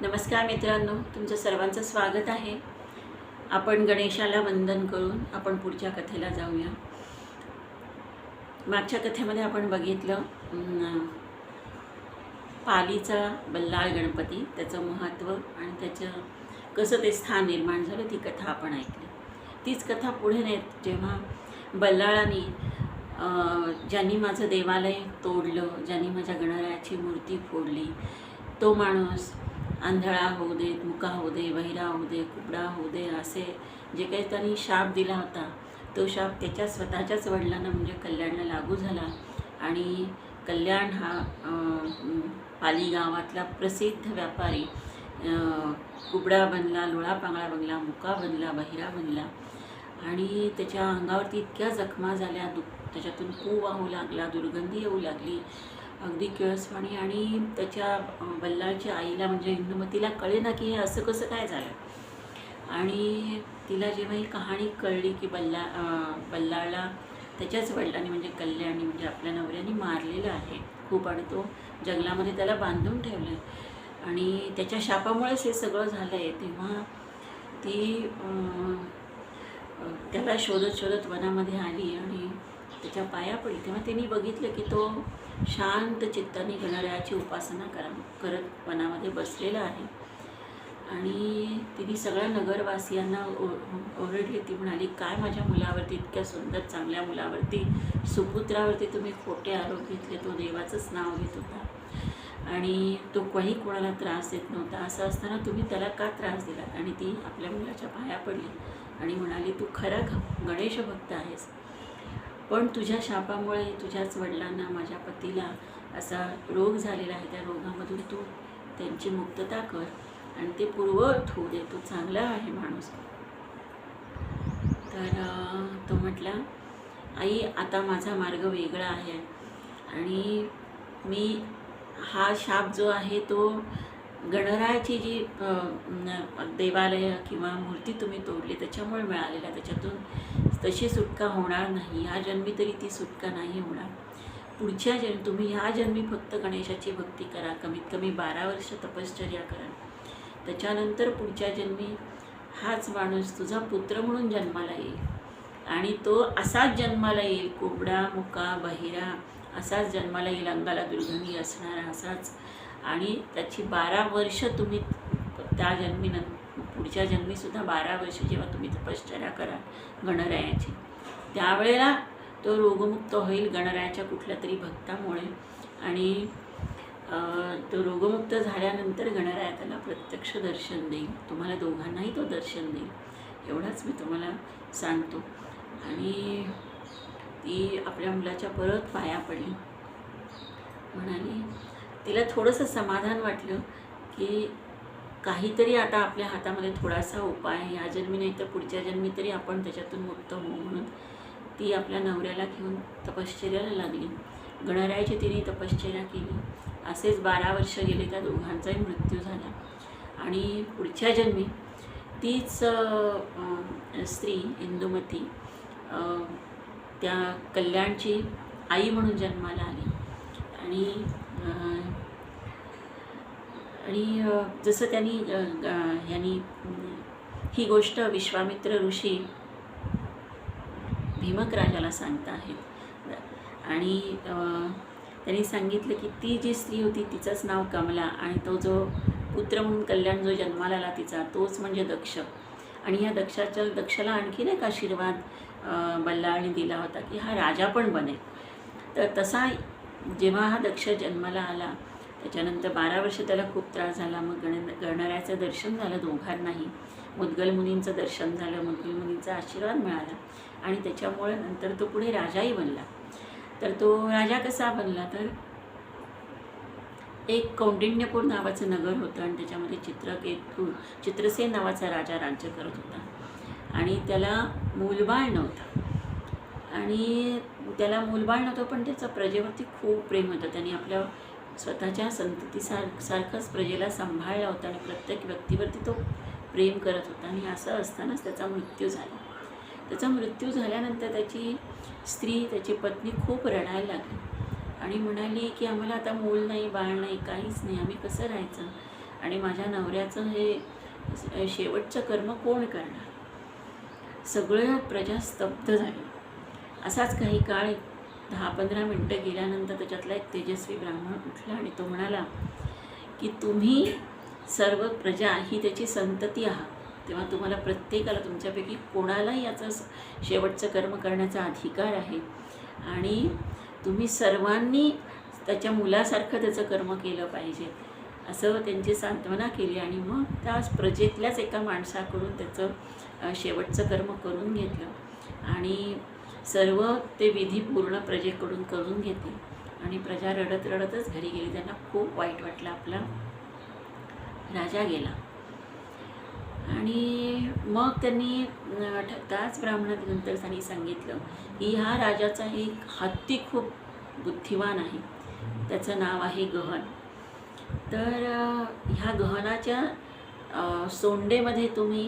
नमस्कार मित्रांनो तुमचं सर्वांचं स्वागत आहे. आपण गणेशाला वंदन करून आपण पुढच्या कथेला जाऊया. मागच्या कथेमध्ये आपण बघितलं पालीचा बल्लाळ गणपती त्याचं महत्त्व आणि त्याचं कसं ते स्थान निर्माण झालं ती कथा आपण ऐकली. तीच कथा पुढे नेत जेव्हा बल्लाळाने ज्यांनी माझं देवालय तोडलं ज्यांनी माझ्या गणरायाची मूर्ती फोडली तो माणूस आंधळा होऊ दे मुका होऊ दे बहिरा होऊ दे कुबडा होऊ दे असे जे काही त्यांनी शाप दिला होता तो शाप त्याच्या स्वतःच्याच वडिलांना म्हणजे कल्याणला लागू झाला. आणि कल्याण हा पाली गावातला प्रसिद्ध व्यापारी कुबडा बनला लोळा पांगळा बनला मुका बनला बहिरा बनला. आणि त्याच्या अंगावरती इतक्या जखमा झाल्या दु त्याच्यातून कू वाहू लागला दुर्गंधी येऊ लागली. अगदी किळसवाणी आणि त्याच्या बल्लाळच्या आईला म्हणजे इंदुमतीला कळे ना की हे असं कसं काय झालं? आणि तिला जेव्हा ही कहाणी कळली की बल्ला बल्लाळला त्याच्याच वडिलांनी म्हणजे कल्याणी म्हणजे आपल्या नवऱ्याने मारलेलं आहे खूप आणि तो जंगलामध्ये त्याला बांधून ठेवलं. आहे आणि त्याच्या शापामुळेच हे सगळं झालं आहे तेव्हा ती त्याला शोधत शोधत वनामध्ये आली आणि त्याच्या पाया पडली. तेव्हा त्यांनी बघितलं की तो शांत चित्ताने गणरायाची उपासना करा करत वनामध्ये बसलेला आहे. आणि तिने सगळ्या नगरवासियांना ओ- ओरडली. ती म्हणाली काय माझ्या मुलावरती इतक्या सुंदर चांगल्या मुलावरती सुपुत्रावरती तुम्ही खोटे आरोप घेतले? तो देवाचंच नाव घेत होता. आणि तो काही कोणाला त्रास देत नव्हता. असं असताना तुम्ही त्याला का त्रास दिलात आणि ती आपल्या मुलाच्या पाया पडली आणि म्हणाली तू खरा गणेश भक्त आहेस. पण तुझ्या शापामुळे तुझ्याच वडिलांना माझ्या पतीला असा रोग झालेला आहे. त्या रोगामधून तू त्यांची मुक्तता कर आणि ते पूर्ववत होऊ दे. तो चांगला आहे माणूस. तर तो म्हटला आई आता माझा मार्ग वेगळा आहे आणि मी हा शाप जो आहे तो गणरायाची जी देवालयं देवालय किंवा मूर्ती तुम्ही तोडली त्याच्यामुळे मिळालेल्या त्याच्यातून तशी सुटका होणार नाही. ह्या जन्मी तरी ती सुटका नाही होणार. पुढच्या जन्म तुम्ही ह्या जन्मी फक्त गणेशाची भक्ती करा. कमीत कमी बारा वर्ष तपश्चर्या करा. त्याच्यानंतर पुढच्या जन्मी हाच माणूस तुझा पुत्र म्हणून जन्माला येईल. आणि तो असाच जन्माला येईल. कोबडा मुका बहिरा असाच जन्माला येईल. अंगाला दुर्गंधी असणारा असाच आणि त्याची बारा वर्ष तुम्ही त्या जन्मीनं पुढच्या जन्मीसुद्धा बारा वर्ष जेव्हा तुम्ही तपश्चर्या कराल गणरायाची. त्यावेळेला तो रोगमुक्त होईल गणरायाच्या कुठल्या तरी भक्तामुळे आणि तो रोगमुक्त झाल्यानंतर गणराया त्याला प्रत्यक्ष दर्शन देईल. तुम्हाला दोघांनाही तो दर्शन देईल. एवढाच मी तुम्हाला सांगतो. आणि ती आपल्या मुलाच्या परत पाया पडली. म्हणाली तिला थोडंसं समाधान वाटलं की काहीतरी आता आपल्या हातामध्ये थोडासा उपाय या जन्मी नाही तर पुढच्या जन्मी तरी आपण त्याच्यातून मुक्त होऊ म्हणून ती आपल्या नवऱ्याला घेऊन तपश्चर्याला लागली. गणरायाची तिने तपश्चर्या केली. असेच बारा वर्ष गेले त्या दोघांचाही मृत्यू झाला. आणि पुढच्या जन्मी तीच स्त्री इंदुमती त्या कल्याणची आई म्हणून जन्माला आली. आणि आणि जसं त्यांनी यांनी ही गोष्ट विश्वामित्र ऋषी भीमक राजाला सांगता आहेत आणि त्यांनी सांगितलं की ती जी स्त्री होती तिचंच नाव कमला आणि तो जो पुत्र म्हणून कल्याण जो जन्माला आला तिचा तोच म्हणजे दक्ष. आणि ह्या दक्षाच्या दक्षला आणखीन एक आशीर्वाद अ, बल्लाळने दिला होता की हा राजा पण बनेल. तर तसा जेव्हा हा दक्ष जन्माला आला त्याच्यानंतर बारा वर्ष त्याला खूप त्रास झाला. मग गण गणरायाचं दर्शन झालं दोघांनाही. मुद्गल मुनींचं दर्शन झालं मुद्गल मुनींचा आशीर्वाद मिळाला आणि त्याच्यामुळे नंतर तो पुढे राजाही बनला. तर तो राजा कसा बनला तर एक कौंडिण्यपूर नावाचं नगर होतं आणि त्याच्यामध्ये चित्रकेतू चित्रसेन नावाचा राजा राज्य करत होता. आणि त्याला मूलबाळ नव्हतं. आणि त्याला मूलबाळ नव्हतं पण त्याचं प्रजेवरती खूप प्रेम होतं. त्याने आपल्या स्वतःच्या संततीसार सारखंच प्रजेला सांभाळला होता आणि प्रत्येक व्यक्तीवरती तो प्रेम करत होता. आणि असं असतानाच त्याचा मृत्यू झाला. त्याचा मृत्यू झाल्यानंतर त्याची स्त्री त्याची पत्नी खूप रडायला लागली. आणि म्हणाली की आम्हाला आता मूल नाही बाळ नाही काहीच नाही. आम्ही कसं राहायचं? आणि माझ्या नवऱ्याचं हे शेवटचं कर्म कोण करणार? सगळं प्रजा स्तब्ध झाली. असाच काही काळ दहा पंधरा मिनटं गेल्यानंतर त्याच्यातला एक तेजस्वी ब्राह्मण उठला आणि तो म्हणाला की तुम्ही सर्व प्रजा ही त्याची संतती आहात. तेव्हा तुम्हाला प्रत्येकाला तुमच्यापैकी कोणालाही याचं शेवटचं कर्म करण्याचा अधिकार आहे. आणि तुम्ही सर्वांनी त्याच्या मुलासारखं त्याचं कर्म केलं पाहिजे. असं त्यांची सांत्वना केली आणि मग त्या प्रजेतल्याच एका माणसाकडून त्याचं शेवटचं कर्म करून घेतलं. आणि सर्व ते विधी पूर्ण प्रजेकडून करून घेते. आणि प्रजा रडत रडतच घरी गेली. त्यांना खूप वाईट वाटलं. आपला राजा गेला. आणि मग त्यांनी त्याच ब्राह्मणानंतर त्यांनी सांगितलं की ह्या राजाचा एक हत्ती खूप बुद्धिवान आहे. त्याचं नाव आहे गहन. तर ह्या गहनाच्या सोंडेमध्ये तुम्ही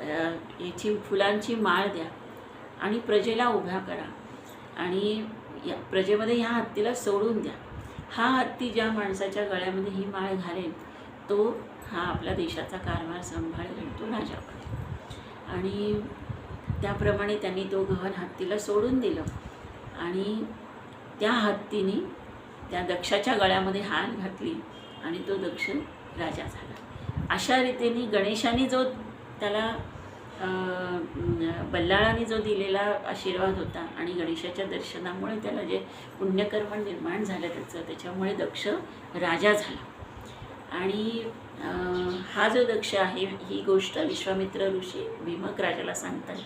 याची फुलांची माळ द्या. आणि प्रजेला उभ्या करा. आणि या प्रजेमध्ये ह्या हत्तीला सोडून द्या. हा हत्ती ज्या माणसाच्या गळ्यामध्ये ही माळ घालेल तो हा आपल्या देशाचा कारभार सांभाळेल आणि तो राजा आणि त्याप्रमाणे त्यांनी तो गहन हत्तीला सोडून दिलं. आणि त्या हत्तीने त्या दक्षाच्या गळ्यामध्ये हार घातली आणि तो दक्ष राजा झाला. अशा रीतीने गणेशाने जो त्याला बल्लाळाने जो दिलेला आशीर्वाद होता आणि गणेशाच्या दर्शनामुळे त्याला जे पुण्यकर्म निर्माण झालं त्याचं त्याच्यामुळे दक्ष राजा झाला. आणि हा जो दक्ष आहे ही गोष्ट विश्वामित्र ऋषी भीमक राजाला सांगतात.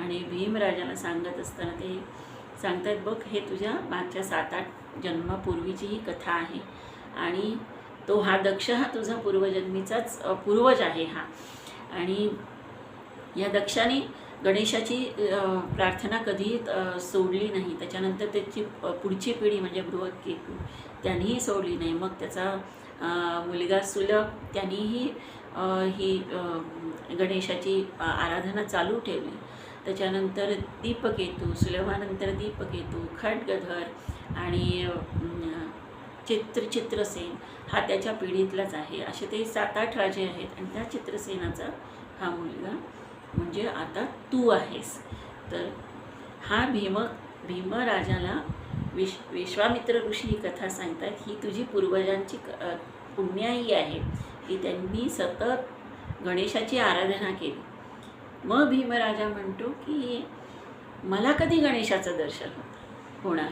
आणि भीम राजाला सांगत असताना ते सांगतात बघ हे तुझ्या मागच्या सात आठ जन्मापूर्वीची ही कथा आहे. आणि तो हा दक्ष हा तुझा पूर्वजन्मीचाच पूर्वज आहे हा. आणि या दक्षाने गणेशाची प्रार्थना कधीही सोडली नाही. त्याच्यानंतर त्याची पुढची पिढी म्हणजे बृहकेतू त्यांनीही सोडली नाही. मग त्याचा मुलगा सुलभ त्यांनीही ही गणेशाची आराधना चालू ठेवली. त्याच्यानंतर दीपकेतू सुलभानंतर दीपकेतू खटगधर आणि चित्र चित्रसेन हा त्याच्या पिढीतलाच आहे. असे ते सात आठ राजे आहेत आणि त्या चित्रसेनाचा हा मुलगा म्हणजे आता तू आहेस. तर हा भीम भीमराजाला विश विश्वामित्र ऋषी ही कथा सांगतात. ही तुझी पूर्वजांची क- पुण्याई आहे. की त्यांनी सतत गणेशाची आराधना केली. मग भीमराजा म्हणतो की मला कधी गणेशाचं दर्शन होतं होणार?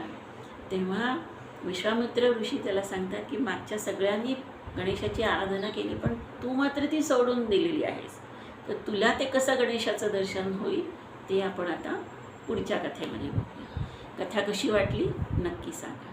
तेव्हा विश्वामित्र ऋषी त्याला सांगतात की मागच्या सगळ्यांनी गणेशाची आराधना केली पण तू मात्र ती सोडून दिलेली आहेस. तर तुला ते कसं गणेशाचं दर्शन होईल ते आपण आता पुढच्या कथेमध्ये बघूया. कथा कशी वाटली? नक्की सांगा.